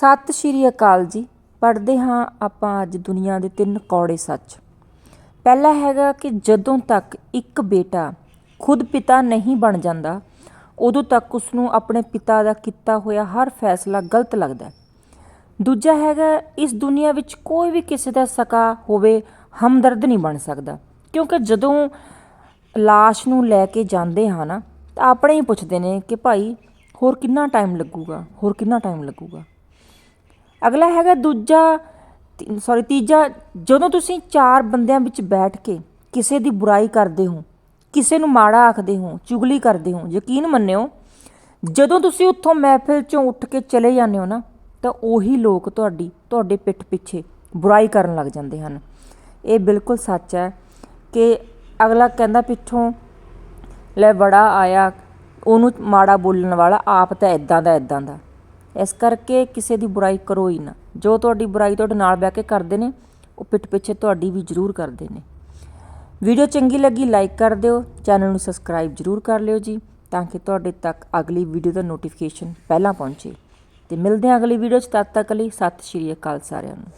ਸਤਿ ਸ਼੍ਰੀ ਅਕਾਲ ਜੀ। ਪੜ੍ਹਦੇ ਹਾਂ ਆਪਾਂ ਅੱਜ ਦੁਨੀਆ ਦੇ ਤਿੰਨ ਕੌੜੇ ਸੱਚ। ਪਹਿਲਾ ਹੈਗਾ ਕਿ ਜਦੋਂ ਤੱਕ ਇੱਕ ਬੇਟਾ ਖੁਦ ਪਿਤਾ ਨਹੀਂ ਬਣ ਜਾਂਦਾ, ਉਦੋਂ ਤੱਕ ਉਸ ਨੂੰ ਆਪਣੇ ਪਿਤਾ ਦਾ ਕੀਤਾ ਹੋਇਆ ਹਰ ਫੈਸਲਾ ਗਲਤ ਲੱਗਦਾ ਦੂਜਾ ਹੈਗਾ, ਇਸ ਦੁਨੀਆ ਵਿੱਚ ਕੋਈ ਵੀ ਕਿਸੇ ਦਾ ਸਕਾ ਹੋਵੇ, ਹਮਦਰਦ ਨਹੀਂ ਬਣ ਸਕਦਾ। ਕਿਉਂਕਿ ਜਦੋਂ ਲਾਸ਼ ਨੂੰ ਲੈ ਕੇ ਜਾਂਦੇ ਹਾਂ ਨਾ, ਤਾਂ ਆਪਣੇ ਹੀ ਪੁੱਛਦੇ ਨੇ ਕਿ ਭਾਈ, ਹੋਰ ਕਿੰਨਾ ਟਾਈਮ ਲੱਗੂਗਾ? ਹੋਰ ਕਿੰਨਾ ਟਾਈਮ ਲੱਗੂਗਾ? ਅਗਲਾ ਹੈਗਾ ਦੂਜਾ ਸੌਰੀ ਤੀਜਾ, ਜਦੋਂ ਤੁਸੀਂ ਚਾਰ ਬੰਦਿਆਂ ਵਿੱਚ ਬੈਠ ਕੇ ਕਿਸੇ ਦੀ ਬੁਰਾਈ ਕਰਦੇ ਹੋ, ਕਿਸੇ ਨੂੰ ਮਾੜਾ ਆਖਦੇ ਹੋ, ਚੁਗਲੀ ਕਰਦੇ ਹੋ, ਯਕੀਨ ਮੰਨਿਓ, ਜਦੋਂ ਤੁਸੀਂ ਉੱਥੋਂ ਮਹਿਫਿਲ ਚੋਂ ਉੱਠ ਕੇ ਚਲੇ ਜਾਂਦੇ ਹੋ ਨਾ, ਤਾਂ ਉਹੀ ਲੋਕ ਤੁਹਾਡੀ, ਤੁਹਾਡੇ ਪਿੱਠ ਪਿੱਛੇ ਬੁਰਾਈ ਕਰਨ ਲੱਗ ਜਾਂਦੇ ਹਨ। ਇਹ ਬਿਲਕੁਲ ਸੱਚ ਹੈ ਕਿ ਅਗਲਾ ਕਹਿੰਦਾ ਪਿੱਠੋਂ ਲੈ ਬੜਾ ਆਇਆ, ਉਹਨੂੰ ਮਾੜਾ ਬੋਲਣ ਵਾਲਾ ਆਪ ਤਾਂ ਇਦਾਂ ਦਾ ਇਦਾਂ ਦਾ। ਇਸ ਕਰਕੇ ਕਿਸੇ ਦੀ ਬੁਰਾਈ ਕਰੋ ਹੀ ਨਾ। ਜੋ ਤੁਹਾਡੀ ਬੁਰਾਈ ਤੁਹਾਡੇ ਨਾਲ ਬਹਿ ਕੇ ਕਰਦੇ ਨੇ, ਉਹ ਪਿੱਠ ਪਿੱਛੇ ਤੁਹਾਡੀ ਵੀ ਜ਼ਰੂਰ ਕਰਦੇ ਨੇ। ਵੀਡੀਓ ਚੰਗੀ ਲੱਗੀ ਲਾਈਕ ਕਰ ਦਿਓ, ਚੈਨਲ ਨੂੰ ਸਬਸਕ੍ਰਾਈਬ ਜ਼ਰੂਰ ਕਰ ਲਿਓ ਜੀ, ਤਾਂ ਕਿ ਤੁਹਾਡੇ ਤੱਕ ਅਗਲੀ ਵੀਡੀਓ ਦਾ ਨੋਟੀਫਿਕੇਸ਼ਨ ਪਹਿਲਾਂ ਪਹੁੰਚੇ। ਤੇ ਮਿਲਦੇ ਹਾਂ ਅਗਲੀ ਵੀਡੀਓ 'ਚ, ਤਦ ਤੱਕ ਲਈ ਸਤਿ ਸ਼੍ਰੀ ਅਕਾਲ ਸਾਰਿਆਂ ਨੂੰ।